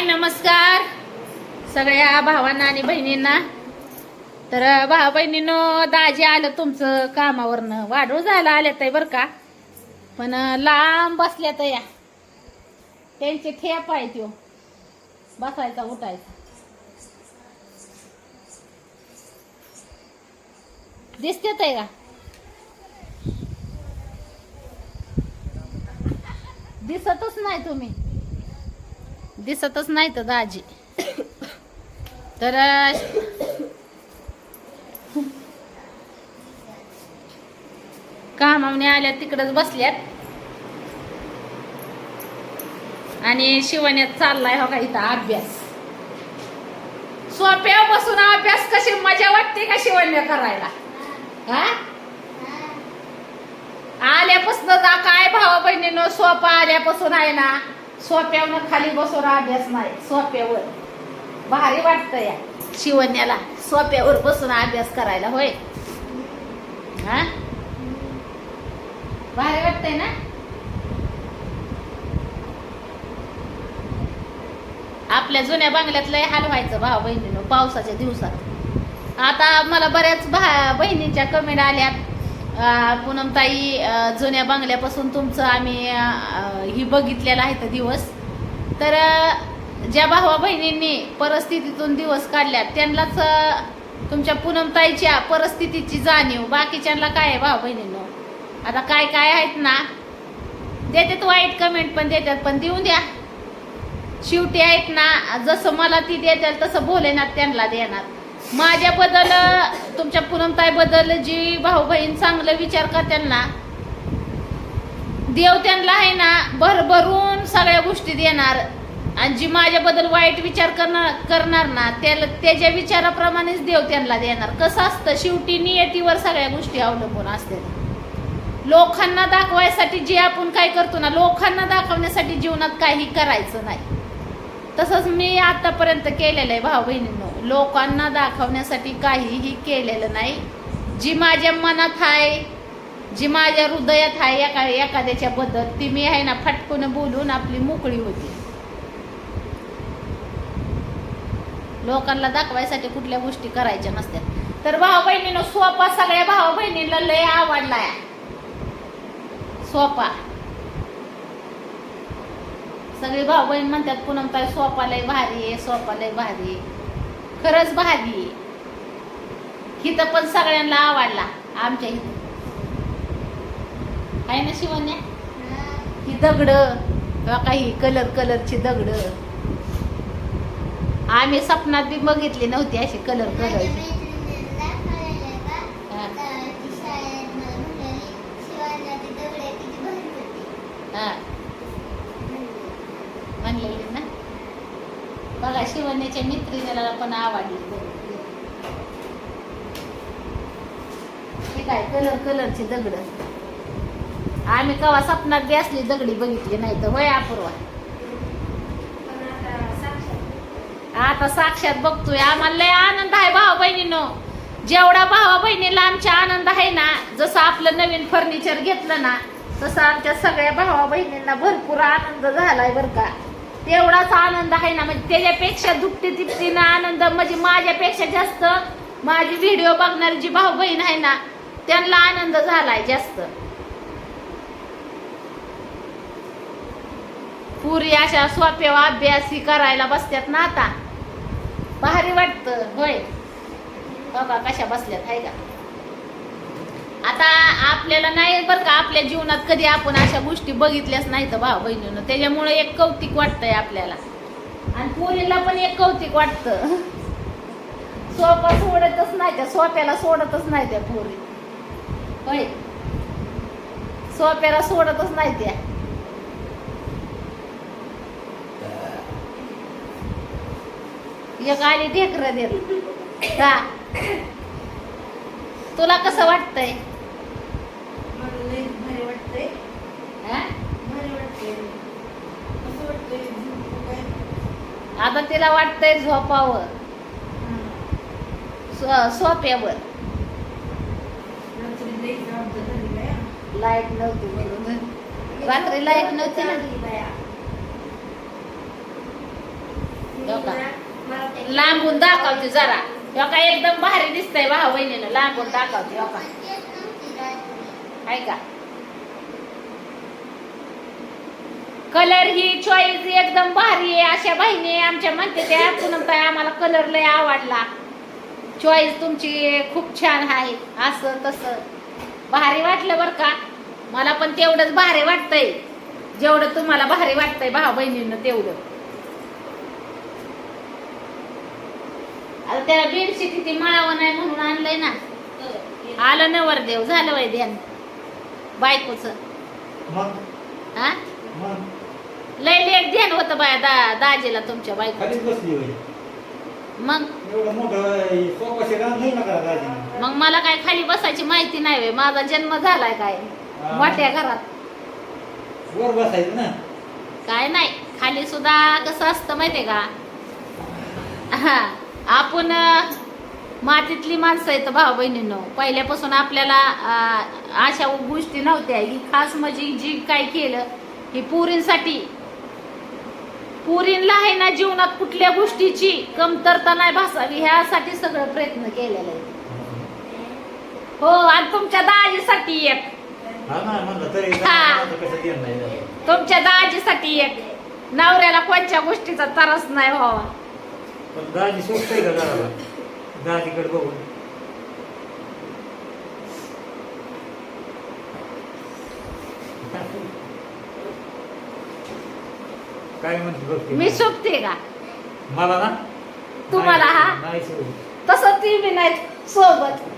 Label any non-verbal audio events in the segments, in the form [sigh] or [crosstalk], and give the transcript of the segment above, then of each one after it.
हाय नमस्कार. सगळ्या भावांना आणि बहिणींना. तर भावा बहिणीनं दाजी आलं तुमचं कामावरनं. वाढू झालं आल्या तर बरं का? पण लांब बसल्या तर या. त्यांचे ठेप आहे त्यो. बसायचा उठायचा. दिसते आहे का? दिसतच नाही तुम्ही. दिसतच नाही तर दाजी तर कामावने आल्या तिकडच बसल्यात. आणि शिवण्यात चाललाय हो का इथं अभ्यास. सोप्या बसून अभ्यास कशी मजा वाटते का शिवण्य करायला? हा? आल्यापासून काय भावा बहिणीनं सोपा आल्यापासून आहे ना. सोप्यावर खाली बसून अभ्यास नाही सोप्यावर. भारी वाटतं या शिवण्याला सोप्यावर बसून अभ्यास करायला होय. हा? भारी वाटतंय ना? आपल्या जुन्या बांगल्यात लय हाल व्हायचं भावा बहिणीनं पावसाच्या दिवसात. आता मला बऱ्याच भा बहिणींच्या कमेंट आल्यात. पूनमताई जुन्या बंगल्यापासून तुमचं आम्ही ही बघितलेला आहे तर दिवस. तर ज्या भावा बहिणींनी परिस्थितीतून दिवस काढल्या त्यांनाच तुमच्या पूनमताईच्या परिस्थितीची जाणीव. बाकीच्यांना काय आहे भावा बहिणींनो? आता काय काय आहेत ना? देतात वाईट कमेंट पण देतात पण देऊन द्या. शेवटी आहेत ना जसं मला ती देतात तसं भोलेनाथ त्यांना देणार. माझ्याबद्दल तुमच्या पूनमताईबद्दल जी भाऊ बहीण चांगलं विचार का त्यांना. देव त्यांना आहे ना भरभरून सगळ्या गोष्टी देणार. आणि जी माझ्याबद्दल वाईट विचार करणार करणार ना त्याला त्याच्या विचाराप्रमाणेच देव त्यांना देणार. कसं असतं शेवटी नियतीवर सगळ्या गोष्टी अवलंबून असतात. लोकांना दाखवायसाठी जे आपण काय करतो ना लोकांना दाखवण्यासाठी जीवनात काही करायचं नाही. तसंच मी आतापर्यंत केलेलं आहे भाऊ बहिणींनो. लोकांना दाखवण्यासाठी काहीही केलेलं नाही. जी माझ्या मनात आहे जी माझ्या हृदयात आहे एका एखाद्याच्या बद्दल ती मी आहे ना फटकून बोलून आपली मोकळी होती. लोकांना दाखवायसाठी कुठल्या गोष्टी करायच्या नसत्या. तर भाऊ बहिणीनं सोपा सगळ्या भाऊ बहिणीला लय आवडलाय. सोपा. सगळे भाऊ बहीण म्हणतात पूनम सोपालय लय भारी आहे सोपालय भारी आहे. खरंच भारी आहे. हिथं पण सगळ्यांना आवडला आमच्या इथं आहे ना शिवण्या? ही दगड. किंवा काही कलर कलरची दगड. आम्ही सपनात बी बघितली नव्हती अशी कलर कलरची हा म्हणलेली ना बघा शिवण्याच्या मित्रीला पण आवडली हे काय कलर कलरची दगड. आम्ही कवा सपनात बी असली दगडी बघितली नाही तर होय अपूर्वा आता साक्षात बघतोय आम्हाला लय आनंद आहे भावा बहिणीनो. जेवढा भावा बहिणीला आमचा आनंद आहे ना जसं आपलं नवीन फर्निचर घेतलं ना तसं आमच्या सगळ्या भावा बहिणींना भरपूर आनंद झालाय बरं का. तेवढाच आनंद आहे ना म्हणजे त्याच्यापेक्षा दुपटी तिपटीनं आनंद म्हणजे माझ्यापेक्षा जास्त माझी व्हिडिओ बघणारी जी भाऊ बहीण आहे ना त्यांना आनंद झालाय जास्त. पुरी अशा सोप्या अभ्यास ही करायला बसत्यात ना आता. भारी वाटतं होय. बघा कशा बसल्यात आहे का? आता आपल्याला नाही बरं का आपल्या जीवनात कधी आपण अशा गोष्टी बघितल्याच नाही तर भाऊ बहिणीनं. त्याच्यामुळे एक कौतिक वाटतंय आपल्याला. आणि पोरीला पण एक कौतिक वाटतं. सोपा सोडतच नाही त्या सोप्याला सोडतच नाही त्या पोरी. होय. सोप्याला सोडतच नाही त्या. एक आली ढेकर देत. का तुला कसं वाटतंय हा? आता तिला वाटतंय झोपावं. स्व- सोप्यावर. लाइट नव्हती म्हणून. रात्री लाइट नव्हती ना. हो? लांबून दाखवते जरा. हो का? एकदम भारी दिसतंय भाऊ बहिणीनं लांबून दाखवते. हो का आहे का कलर ही चॉईस एकदम भारी आहे. अशा बहिणी आमच्या म्हणते त्या पूनम ताई आम्हाला कलर लय आवडला. चॉईस तुमची खूप छान आहे. असं तसं. भारी वाटलं बरं का? मला पण तेवढंच भारी वाटतंय. जेवढं तुम्हाला भारी वाटतंय भाऊ बहिणींना तेवढं. आता त्याला बेडशीट किती मळावं नाही म्हणून आणलंय ना. आलं नवरदेव झालं वय ध्यान बायकोच हा लय लेट ध्यान होतं बाया दा दाजीला तुमच्या बायको खालीच बसली होय. मग? एवढं मोठं मग मला काय खाली बसायची माहिती नाही माझा जन्म झालाय काय. मोठ्या घरात. वर बसायचं ना? काय नाही खाली सुद्धा कसं असतं माहितीये का? हा, आपण अं, मातीतली माणसं आहेत भाऊ बहिणींनो. पहिल्यापासून आपल्याला अं, अशा गोष्टी नव्हत्या. ही खास म्हणजे जी काय केलं ही पुरींसाठी पुरींला आहे ना जीवनात कुठल्या गोष्टीची कमतरता नाही भासावी ह्यासाठी सगळं प्रयत्न केलेला आहे हो आणि तुमच्या दाजीसाठी एक. हा तुमच्या दाजीसाठी एक. नवऱ्याला कोणत्या गोष्टीचा त्रास नाही व्हावा. दाजी सोडतंय का घराला? दाजीकडे बघून. काय म्हणते मी शोभते का? मला ना? तुम्हाला नाही- हा? नाही. तसं ती बी नाही सोबत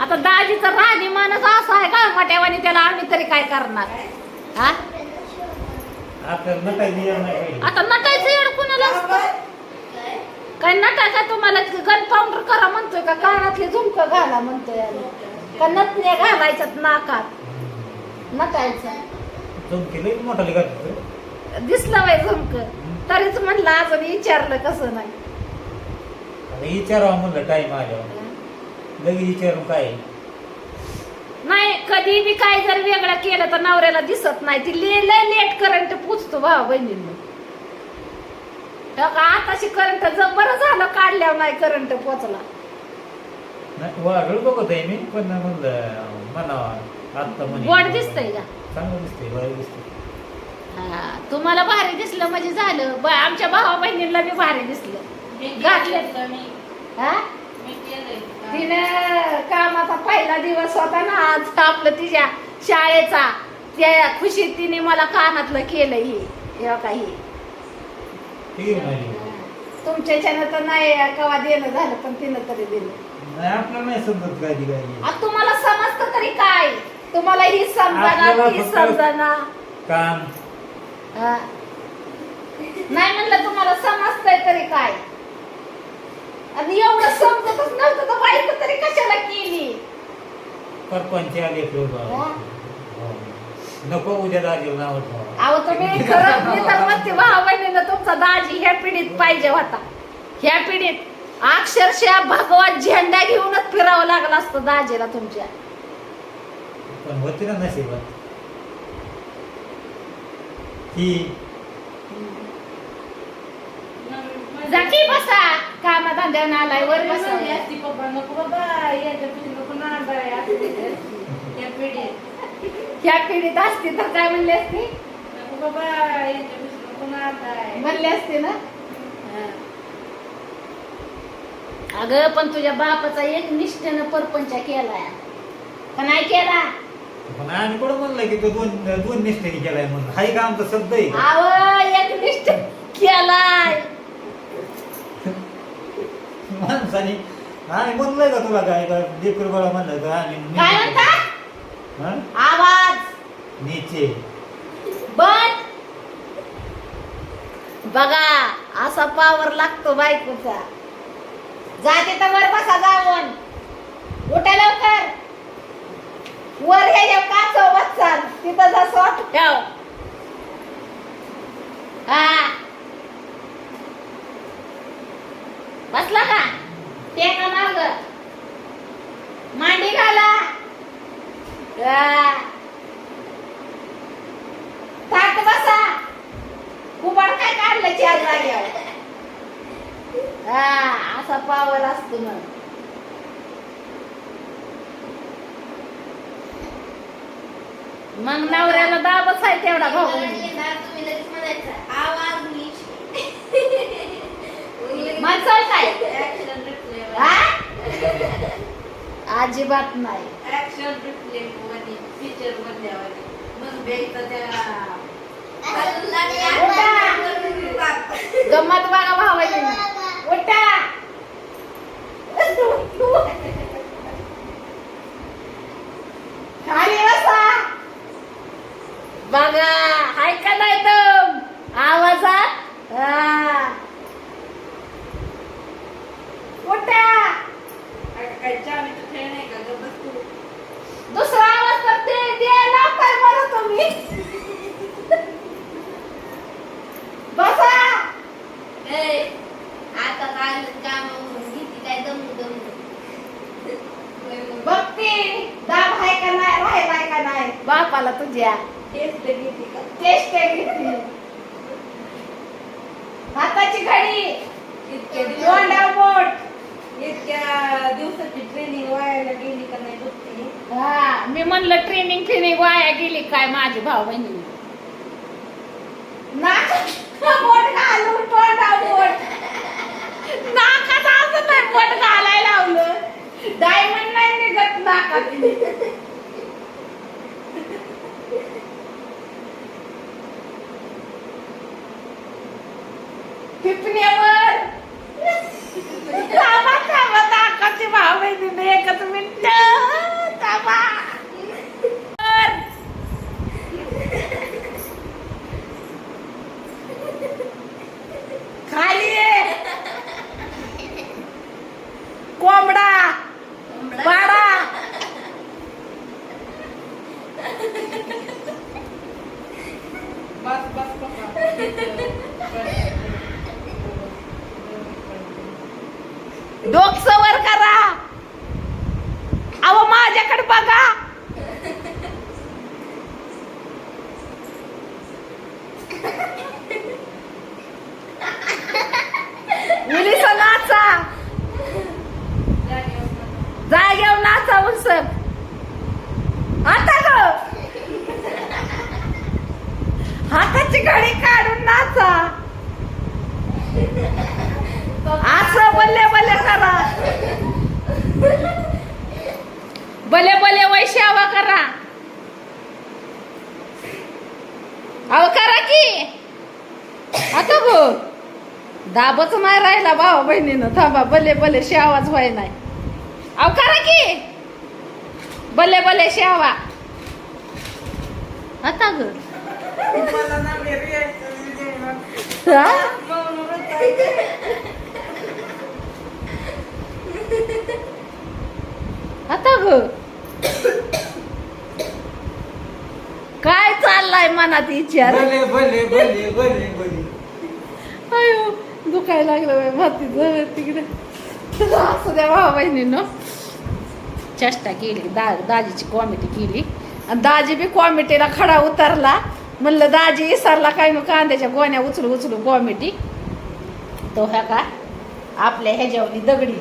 आता दाजीचा राणी माणूस असा आहे का? मट्यावानी त्याला आम्ही तरी काय करणार? हा? आता नाही नटायचं येड कुणाला? असतं? काय नटायचा तुम्हाला? गन पावडर करा म्हणतोय का? कानातले झुमक घाला म्हणतोय आम्ही. का नथने घालायच्यात नाकात? नटायचं. चमकी लई मोठाली घातली दिसलं वय झुमक तरीच म्हणलं अजून विचारलं कसं नाही. आता विचारावं म्हणलं टाइम आल्यावर. लगेच विचारून काय? नाही कधी बी काय जर वेगळं केलं तर नवऱ्याला दिसत नाही. ती ले लय लेट करंट पुचतो भाऊ बहिणींना. आताशी करंट जर बरं झालं काढल्यावर नाही करंट पोचला. नाही, वाढून बघत आहे मी पण म्हणलं म्हणावा आत्ता म्हणे. गोड दिसतंय का? चांगलं दिसतंय भारी दिसतंय. हा तुम्हाला भारी दिसलं म्हणजे झालं. ब- आमच्या भावा बहिणीला बी भारी दिसलं. घातलं. हा? तिनं कामाचा पहिला दिवस होता ना आज आपलं तिच्या शाळेचा. त्या खुशीत तिने मला कानातलं केलं ही हे काही ठीक आहे. तुमच्याच्यानं तर नाही कवा देणं झालं पण तिनं तरी दिलं. नाही आपल्याला नाही समजत काय ती काय आता तुम्हाला समजतं तरी काय? तुम्हाला ही समजाना ती समजाना. काम. हा. नाही म्हणलं तुम्हाला समजतंय तरी काय? आणि एवढं समजतच नव्हतं तर बायको तरी कशाला केली? परपंच आले हा. नको उद्या दाजीला नाव ठेवा. अहो तुम्ही खरं मी तर म्हणते भाऊ बहिणीनं तुमचा दाजी ह्या पिढीत पाहिजे होता. ह्या पिढीत अक्षरशः भगवान झेंडा घेऊनच फिरावं लागलं असतं दाजीला तुमच्या. पण होती ना नशिबात ही जाती बसा. कामाधंद्यानं आलाय वर बसा. ह्या पिढीत असती तर काय म्हणले असते? म्हणले असते ना? अगं पण तुझ्या बापाचा एक निष्ठेनं परपंच केलाय. का नाही केला पण आम्ही कुठं म्हणलं की तो दोन दोन निष्ठेने केलाय म्हणून. हाय का आमचा शब्द आहे का? आव एक निष्ठ केलाय. माणसाने आम्ही म्हणलंय का तुला काय? का लेकर बाळा म्हणलं का? आम्ही काय म्हणता? हा? आवाज. नीचे. बंद. बघा असा पावर लागतो बायकोचा. जाते तर वर बसा जाऊन. उठा लवकर. वर हे का सोबत चाल. तिथं जा सोट ठेव. हा. बसला का? टेका मार्ग मांडी घाला. ताट बसा. चार जाग्यावर? हा असा पावर असतो मग. मग नवऱ्याला दाबच आहे तेवढा भाऊ. बहिणी. माणसाला काय? अजिबात नाही. गमत बघा भावायची उठा. खाली बसा. बघा हाय का नाही तर आवाजात हा. उठा दुसरा आवाज तर ते दे लवकर बरं तुम्ही बसा आता काय काम घेते काय दमू दमू बघते दाब आहे का नाही राहिलाय का नाही बापाला तुझ्या टेस्ट घेते का टेस्ट घेतली हाताची घडी इतक्या दिवस तोंडा बोट इतक्या दिवसाची ट्रेनिंग वायाला गेली का नाही बघते. हा मी म्हणलं ट्रेनिंग फिनिंग वाया गेली काय माझी भाऊ बहिणी बोट घालून असं नाही बोट घालायला लावलं. डायमंड नाही निघत नाकात टिपण्यावर थांबा थांबा नाकाची भाव बहिणीने एकच मिनिट थांबा वर. खाली ये. कोंबडा पाडा बस बस डोकस वर करा अहो माझ्याकडे बघा मुलीचा नाचा जाग्यावर नाचा उलसक आता ग हाताची घडी काढून नाचा असं बल्ले बल्ले करा बले बले वैशावा करा अहो करा की आता गो दाबच नाही राहिला भावा बहिणीनं. थांबा बले बले आवाज व्हाय नाही. अहो करा की. बले बले शेवा आता ग? आता ग. काय चाललाय मनात विचार? भले भले भले भले भले. अयो. दुखायला लागलं बाई माती जवळ तिकडे असं द्या भावा बहिणीनं चेष्टा केली दा दाजीची कॉमेडी केली आणि दाजी बी कॉमेडीला खडा उतरला म्हणलं दाजी इसरला काय मग कांद्याच्या गोण्या उचलू उचलू कॉमेडी तो ह्या का आपल्या ह्याच्यावरली दगडी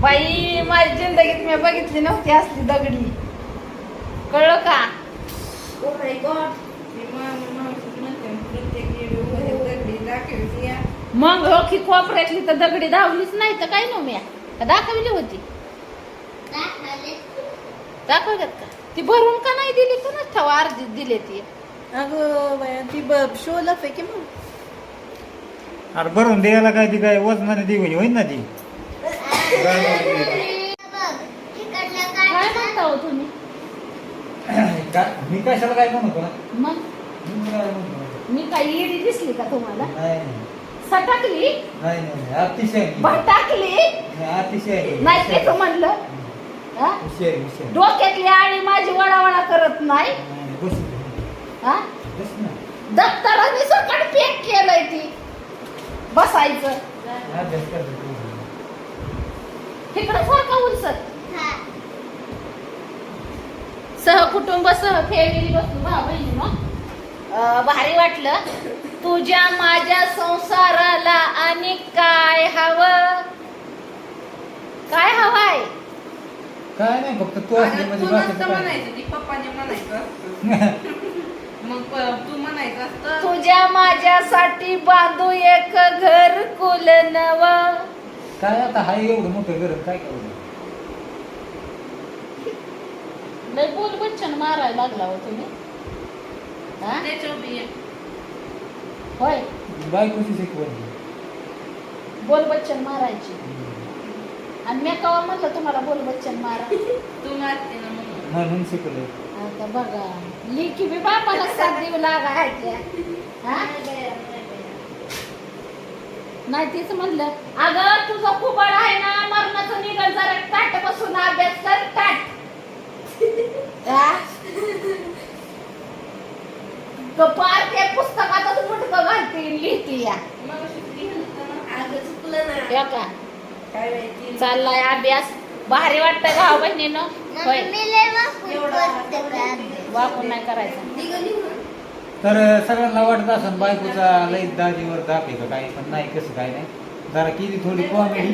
बाई माझ्या जिंदगीत मी बघितली नव्हती असली दगडी कळलं का मग हो की कोपऱ्यातली तर दगडी धावलीच नाही तर काय नव्हे का दाखवली होती? दाखवल्यात का? ती भरून का नाही दिली? का ना ठेवा अर्धी दिली ती? अगं बाया ती बघ शोला आहे की मग? अरे भरून द्यायला काय ती काय वजनाने दिवली होईन ना ती? काय म्हणता हो तुम्ही? का- मी कशाला काय म्हणतो ना मग? मी काय दिसली का तुम्हाला? नाही नाही. सटकली? नाही नाही अतिशय भटाकली? नाही, अतिशय नाही तेच म्हणलं. हा? डोक्यातली आळी माझी वडावडा करत नाही. बस. हा? बस ना. दप्तराने सकट पॅक केलंय ती. बसायचं. अभ्यास करतो. तिकडं सारखा उलसत? सहकुटुंब सह फॅमिली बसलो भाऊ बहिणी मग. अं, भारी वाटलं. तुझ्या माझ्या संसाराला आणि काय हवं काय हवाय काय नाही फक्त तू असली अगं, म्हणजे काय म्हणायचं ती पप्पाने म्हणायचं असतं. [laughs] मग प- तू म्हणायचं असतं तुझ्या माझ्यासाठी बांधू एक घर कुल नव काय आता हाय एवढं मोठं गरज काय करू लय बोल बच्चन मारायला लागला हो तुम्ही हा? त्याच्यावर बी एक. होय. बायकोची शिकवण बोल बच्चन मारायची. आणि मी कवा म्हणलं तुम्हाला बोल बच्चन मारा. [laughs] तू मारते ना म्हणून आता बघा. लिखी बी बापाला साथ देऊ लागा. आहे त्या हा? नाही तीच म्हणलं. अगं तुझं खुबाड आहे ना मरणाचं निघल जरा ताट बसून अभ्यास कर ताट. [laughs] हा? तो पार ते पुस्तकातच मुटकं घालते लिहिते या. हे का काय माहिती चाललाय अभ्यास. भारी वाटतं बहिणीनं? होय. मी लय वाकून नाही करायचं. तर सगळ्यांना वाटत असं बायकोचा लई दाजीवर दाब आहे का काही पण नाही कसं काय नाही. जरा किती थोडी कॉमेडी.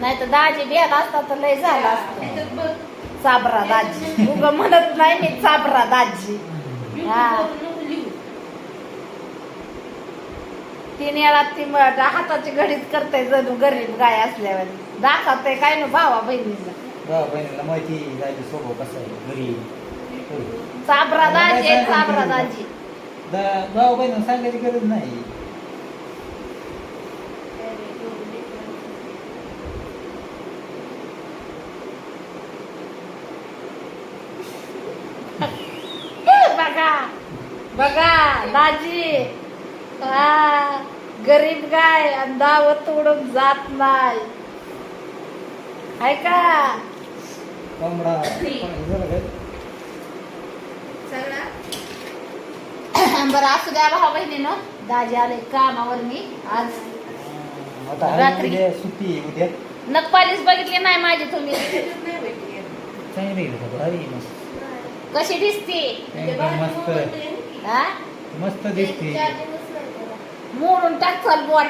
नाही का? तर दाजी बियाला असता तर लय झाला असतं. चाबरा दाजी. उग म्हणत नाही मी चाबरा दाजी. हा. तीन वेळा ती हाताची घडीत करते जणू गरीब गाय असल्यावर. दाखवते काय ना भावा बहिणीला भावा बहिणीला माहिती जायचं स्वभाव कसा आहे. चाबरा दाजी चाबरा दाजी दा- भाऊ बहिणीला सांगायची गरज नाही बघा बघा दाजी हा गरीब गाय आणि दावत तोडून जात नाही. आहे का? कोंबडा. [coughs] बरं असू द्या भाऊ बहिणीनं. दाजी आले कामावर मी आज. रात्री. सुट्टी उद्या. बघितली नाही माझी तुम्ही. कशी दिसते? मस्त. हा? मस्त दिसते. मोडून टाक चल बोट.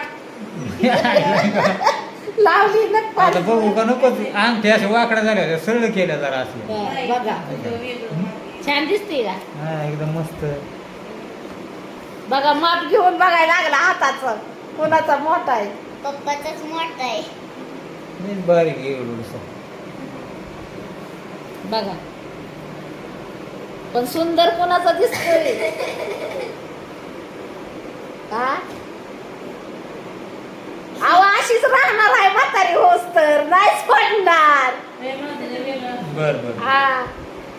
लावली आता नखपाली बघू का नको अंगठी अशा वाकड्या झाल्या होत्या. सरळ केल्या जरा असल्या नाही, बघा. छान दिसते का? हा एकदम मस्त. बघा माप घेऊन बघायला लागला हाताचं. कोणाचा मोठा आहे? पप्पाचाच मोठा आहे. बारीक एवढं बघा. पण सुंदर कोणाचा दिसतोय? [laughs] हा? अहो अशीच राहणार आहे म्हातारी होस तर नाहीच पडणार. हे बर बर. हा.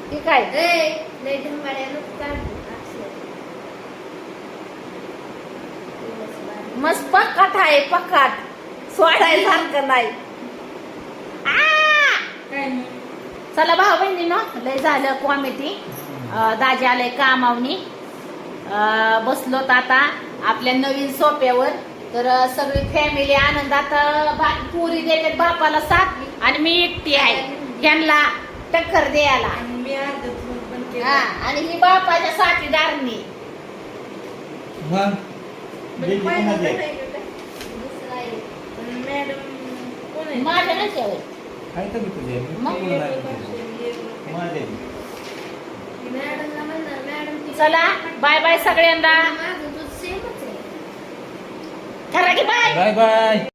ठीक आहे ए, लय ढंबाळ्यानं काढलं. अक्षर. मस्त पक्काट आहे पक्काट सोडायसारखं नाही. आ! काय नाही. चला भाऊ बहिणीनो लय झालं कॉमेडी दाजी आलंय कामावनी. अं, बसलोत आता. आपल्या नवीन सोप्यावर. तर सगळी फॅमिली आनंदात पुरी देतात बापाला साथ. आणि मी एकटी आहे. त्यांना टक्कर द्यायला. हा, आणि ही बापाच्या साथीदारनी? नाही चला बाय बाय सगळ्यांना. 拜拜拜拜